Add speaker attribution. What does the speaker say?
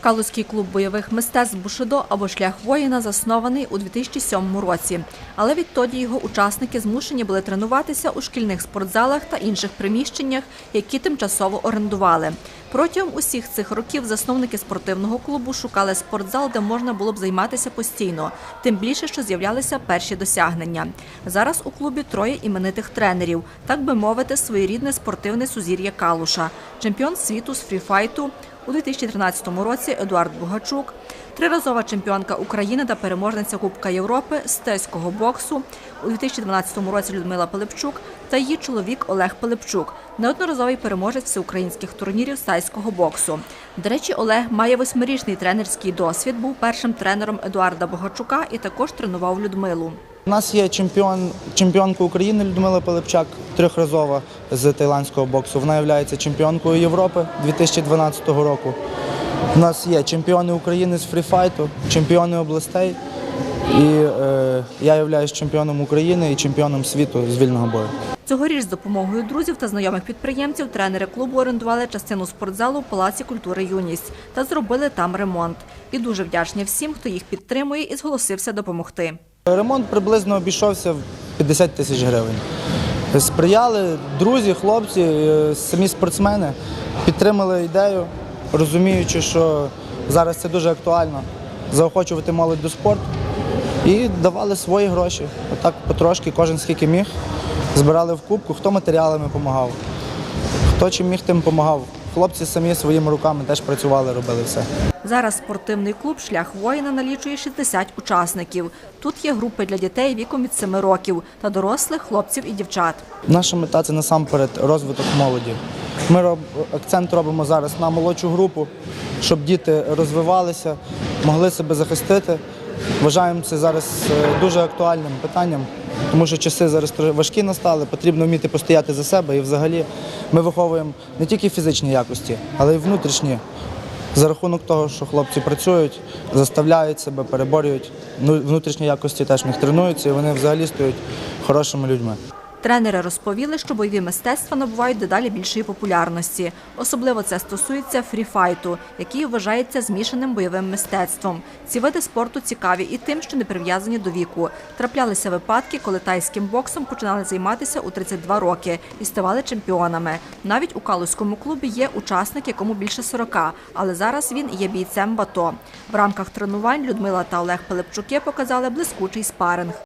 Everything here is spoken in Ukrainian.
Speaker 1: Калузький клуб бойових мистецтв Бушидо або шлях воїна заснований у 2007 році. Але відтоді його учасники змушені були тренуватися у шкільних спортзалах та інших приміщеннях, які тимчасово орендували. Протягом усіх цих років засновники спортивного клубу шукали спортзал, де можна було б займатися постійно. Тим більше, що з'являлися перші досягнення. Зараз у клубі троє іменитих тренерів, так би мовити, своєрідне спортивне сузір'я Калуша, чемпіон світу з фріфайту у 2013 році Едуард Бугачук, триразова чемпіонка України та переможниця Кубка Європи з тайського боксу у 2012 році Людмила Пилипчук та її чоловік Олег Пилипчук, неодноразовий переможець всеукраїнських турнірів з тайського боксу. До речі, Олег має восьмирічний тренерський досвід, був першим тренером Едуарда Богачука і також тренував Людмилу.
Speaker 2: У нас є чемпіон, чемпіонка України Людмила Пилипчак, трьохразова з тайландського боксу. Вона є чемпіонкою Європи 2012 року. У нас є чемпіони України з фріфайту, чемпіони областей. І е, я являюсь чемпіоном України і чемпіоном світу з вільного бою.
Speaker 1: Цьогоріч з допомогою друзів та знайомих підприємців тренери клубу орендували частину спортзалу в Палаці культури Юність та зробили там ремонт. І дуже вдячні всім, хто їх підтримує і зголосився допомогти.
Speaker 2: Ремонт приблизно обійшовся в 50 тисяч гривень. Сприяли друзі, хлопці, е, самі спортсмени підтримали ідею, розуміючи, що зараз це дуже актуально заохочувати молодь до спорту і давали свої гроші. Отак потрошки, кожен скільки міг, збирали в кубку, хто матеріалами допомагав, хто чим міг, тим допомагав. Хлопці самі своїми руками теж працювали, робили все.
Speaker 1: Зараз спортивний клуб Шлях воїна налічує 60 учасників. Тут є групи для дітей віком від 7 років та дорослих хлопців і дівчат.
Speaker 2: Наша мета це насамперед розвиток молоді. Ми акцент робимо зараз на молодшу групу, щоб діти розвивалися, могли себе захистити. Вважаємо це зараз е, дуже актуальним питанням, тому що часи зараз важкі настали, потрібно вміти постояти за себе. І взагалі ми виховуємо не тільки фізичні якості, але й внутрішні. За рахунок того, що хлопці працюють, заставляють себе, переборюють. Ну, внутрішні якості теж в них тренуються, і вони взагалі стають хорошими людьми.
Speaker 1: Тренери розповіли, що бойові мистецтва набувають дедалі більшої популярності. Особливо це стосується фріфайту, який вважається змішаним бойовим мистецтвом. Ці види спорту цікаві і тим, що не прив'язані до віку. Траплялися випадки, коли тайським боксом починали займатися у 32 роки і ставали чемпіонами. Навіть у Калузькому клубі є учасник, якому більше 40, але зараз він є бійцем БАТО. В рамках тренувань Людмила та Олег Пилипчуки показали блискучий спаринг.